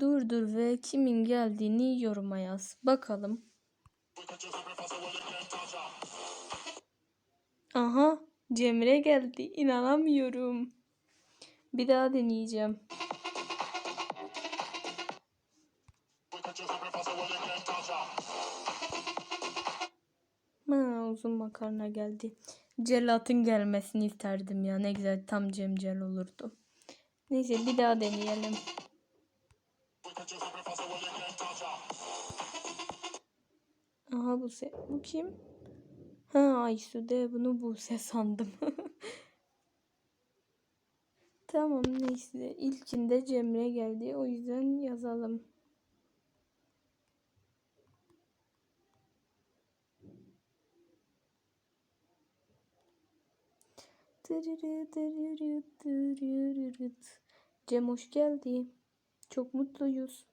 Durdur ve kimin geldiğini yoruma yaz. Bakalım. Aha Cemre geldi. İnanamıyorum. Bir daha deneyeceğim. Ha, uzun makarna geldi. Celatın gelmesini isterdim ya. Ne güzel tam cemcel olurdu. Neyse bir daha deneyelim. Aha bu se bu kim? Ha Aysu'de bunu Buse sandım. tamam neyse ilkinde Cemre geldi o yüzden yazalım. Cem hoş geldi. Çok mutluyuz.